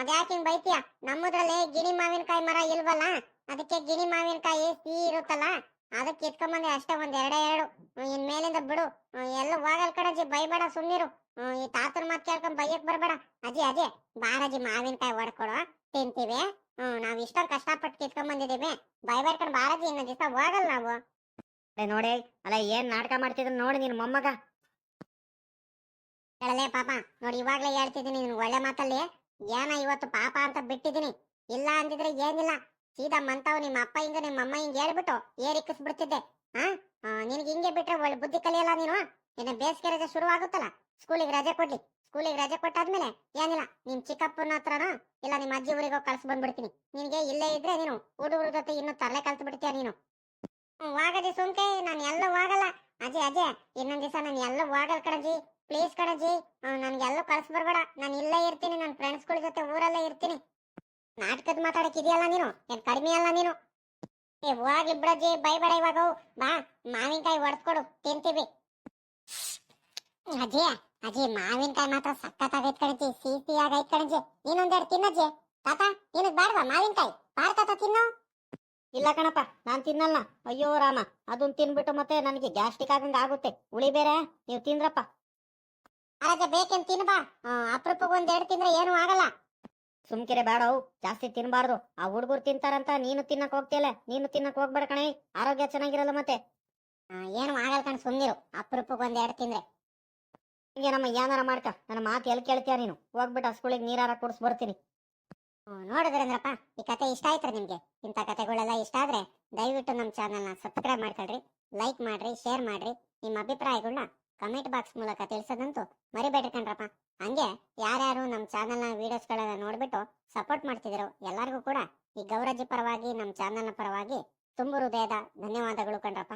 ಅದ್ಯಾಕೆ ಹಿಂಗ್ ಬೈತೀಯ? ನಮ್ಮದ್ರಲ್ಲಿ ಗಿಣಿ ಮಾವಿನಕಾಯಿ ಮರ ಇಲ್ವಲ್ಲ? ಅದಕ್ಕೆ ಗಿಣಿ ಮಾವಿನಕಾಯಿ ಸಿಹಿ ಇರುತ್ತಲ್ಲ? ಅದಕ್ಕೆ ಕಿತ್ಕೊಂಬಂದೆ ಅಷ್ಟೇ ಒಂದ್ ಎರಡೇ ಎರಡು. ಇನ್ ಮೇಲಿಂದ ಬಿಡು. ಎಲ್ಲ ಹೋಗಲ್ ಜಿ ಬೈಬೇಡ ಸುಮ್ನಿರು. ಹ್ಮ್, ಈ ತಾತನ ಮಾತು ಕೇಳ್ಕೊಂಡ್ ಬೈಯಕ್ ಬರ್ಬೇಡ. ಅಜ್ಜಿ ಅಜ್ಜಿ ಬಾರಜಿ ಮಾವಿನಕಾಯಿ ಹೊಡ್ಕೊಡು ತಿಂತೀವಿ. ಹ್ಮ್ ನಾವ್ ಇಷ್ಟೊಂದ್ ಕಷ್ಟಪಟ್ಟು ಕಿತ್ಕೊಂಡ್ ಬಂದಿದೀವಿ ಬೈಬೇಡ್ಕೊಂಡ್ ಬಾರಜಿ ಇನ್ನೊಂದ್ ದಿವಸ ಹೋಗಲ್ಲ ನಾವು. ಅದೇ ನೋಡಿ ಅಲ್ಲ ಏನ್ ನಾಟಕ ಮಾಡ್ತಿದ್ರು ನೋಡಿ ನಿನ್ ಮೊಮ್ಮಗ. ಹೇಳಲೇ ಪಾಪ ನೋಡಿ ಇವಾಗ್ಲೇ ಹೇಳ್ತಿದ್ದೀನಿ ನಿನ್ ಒಳ್ಳೆ ಮಾತಲ್ಲಿ. ಏನ ಇವತ್ತು ಪಾಪ ಅಂತ ಬಿಟ್ಟಿದ್ದೀನಿ. ಇಲ್ಲ ಅಂದಿದ್ರೆ ಏನಿಲ್ಲ. ಸೀದಾ ಮಂತವ್ ನಿಮ್ಮ ಅಪ್ಪ ಹಿಂಗ ನಿಮ್ಮ ಅಮ್ಮ ಹಿಂಗ ಹೇಳ್ಬಿಟ್ಟು ಏರಿಕ್ಕಿಸ್ಬಿಡ್ತಿದ್ದೆ ಹಾ ನಿನಗೆ ಹಿಂಗೆ ಬಿಟ್ರೆ ಒಳ್ಳೆ ಬುದ್ಧಿ ಕಲಿಯಲ್ಲ ನೀನು? ಇನ್ನ ಬೇಸಿಗೆ ರಜೆ ಶುರು ಆಗುತ್ತಲ್ಲ ಸ್ಕೂಲಿಗೆ ರಜೆ ಕೊಡ್ಲಿ. ಸ್ಕೂಲಿಗೆ ರಜೆ ಕೊಟ್ಟಾದ್ಮೇಲೆ, ಏನಿಲ್ಲ ನಿಮ್ ಚಿಕ್ಕಪ್ಪನ ಹತ್ರನ, ಇಲ್ಲ ನಿಮ್ಮ ಅಜ್ಜಿ ಊರಿಗೆ ಹೋಗಿ ಕಳ್ಸಿ ಬಂದ್ಬಿಡ್ತೀನಿ. ನಿನಗೆ ಇಲ್ಲೇ ಇದ್ರೆ ನೀನು ಹುಡುಗರ ಜೊತೆ ಇನ್ನು ತರಲೆ ಕಲ್ತು ಬಿಡ್ತೀಯ ನೀನು ವಾಗಜಿ ಸುಮ್ಕೆ, ನಾನು ಎಲ್ಲ ಹೋಗಲ್ಲ ಅಜಯ್ ಅಜಯ್ ಇನ್ನೊಂದ್ ದಿವಸ ನಾನು ಎಲ್ಲ ಹೋಗಲ್ ಕಣಜಿ ಪ್ಲೀಸ್ ಕಣಜಿ ನನ್ಗೆಲ್ಲೂ ಕಳ್ಸಿ ಬರ್ಬೇಡ. ನಾನು ಇಲ್ಲೇ ಇರ್ತೀನಿ ನನ್ನ ಫ್ರೆಂಡ್ಸ್ಗಳ ಜೊತೆ ಊರಲ್ಲೇ ಇರ್ತೀನಿ. ನಾಟಕದ ಮಾತಾಡಕ್ ಇದೆಯಲ್ಲ ನೀನು, ಏನ್ ಕಡಿಮೆ ಅಲ್ಲ ನೀನು. ಏ, ಹೋಗ್ಲಿ ಬಿಡಜ್ಜಿ ಬೈಬೇಡ ಇವಾಗ ಬಾ, ಮಾವಿನಕಾಯಿ ಒಡ್ಸ್ಕೊಡು, ತಿಂತೀವಿ. ಅಜ್ಜಿ ಅಜ್ಜಿ ಮಾವಿನಕಾಯಿ ಮಾತ್ರ ಸಖತ್ತಾಗೈತ್ ಕಣಜಿ ಸಿಹಿ ಆಗೈತ್ ಕಣಜಿ ನೀನೊಂದೆರಡು ತಿನ್ನಜ್ಜಿ. ತಾತ ನಿನಗ್ ಬೇಡವಾ ಮಾವಿನಕಾಯಿ ಬಾರ್ ತಾತ ತಿನ್ನು. ಇಲ್ಲ ಕಣಪ್ಪ ನಾನ್ ತಿನ್ನಲ್ಲ. ಅಯ್ಯೋ ರಾಮ ಅದನ್ನ ತಿನ್ಬಿಟ್ಟು ಮತ್ತೆ ನನಗೆ ಗ್ಯಾಸ್ಟ್ರಿಕ್ ಆಗಂಗ ಆಗುತ್ತೆ. ಉಳಿ ಬೇರೆ ನೀವು ತಿಂದ್ರಪ್ಪ. ಅರಜ ಬೇಕೇನ್ ತಿನ್ ಬಾ. ಅಪರೂಪಕ್ಕೆ ಒಂದೆರಡು ತಿಂದ್ರೆ ಏನು ಆಗಲ್ಲ. ಸುಮ್ಕಿರೆ ಬೇಡವು ಜಾಸ್ತಿ ತಿನ್ಬಾರ್ದು. ಆ ಹುಡುಗರು ತಿಂತಾರಂತ ನೀನು ತಿನ್ನಕ್ ಹೋಗ್ತಿಲ್ಲ ನೀನು ತಿನ್ನಕ್ ಹೋಗ್ಬೇಡ ಕಣೆ. ಆರೋಗ್ಯ ಚೆನ್ನಾಗಿರಲ್ಲ ಮತ್ತೆ. ಏನು ಆಗಲ್ಲ ಕಣ್ ಸುಮ್ನಿರು. ಅಪರೂಪಕ್ಕೆ ಒಂದೆರಡು ತಿಂದ್ರೆ. ನಮ್ಮ ಏನಾರ ಮಾಡ್ಕ ನನ್ನ ಮಾತು ಎಲ್ಲಿ ಕೇಳ್ತೀಯ ನೀನು? ಹೋಗ್ಬಿಟ್ಟು ಸ್ಕೂಲಿಗೆ ನೀರಾರ ಕೊಡ್ಸಿ ಬರ್ತೀನಿ. ನೋಡಿದ್ರೇಂದ್ರಪ್ಪ ಈ ಕತೆ ಇಷ್ಟ ಆಯ್ತಾ ನಿಮ್ಗೆ? ಇಂಥ ಕತೆಗಳೆಲ್ಲ ಇಷ್ಟ ಆದ್ರೆ ದಯವಿಟ್ಟು ನಮ್ಮ ಚಾನಲ್ನ ಸಬ್ಸ್ಕ್ರೈಬ್ ಮಾಡ್ಕೊಳ್ರಿ ಲೈಕ್ ಮಾಡ್ರಿ ಶೇರ್ ಮಾಡ್ರಿ. ನಿಮ್ಮ ಅಭಿಪ್ರಾಯಗಳನ್ನ ಕಮೆಂಟ್ ಬಾಕ್ಸ್ ಮೂಲಕ ತಿಳಿಸೋದಂತೂ ಮರಿಬೇಡ್ರಿ ಕಣ್ರಪ್ಪ. ಹಂಗೆ ಯಾರ್ಯಾರು ನಮ್ಮ ಚಾನಲ್ನ ವಿಡಿಯೋಸ್ಗಳನ್ನ ನೋಡ್ಬಿಟ್ಟು ಸಪೋರ್ಟ್ ಮಾಡ್ತಿದ್ರು ಎಲ್ಲರಿಗೂ ಕೂಡ ಈ ಗೌರಜಿ ಪರವಾಗಿ, ನಮ್ಮ ಚಾನಲ್ನ ಪರವಾಗಿ ತುಂಬು ಹೃದಯದ ಧನ್ಯವಾದಗಳು ಕಣ್ರಪ್ಪ.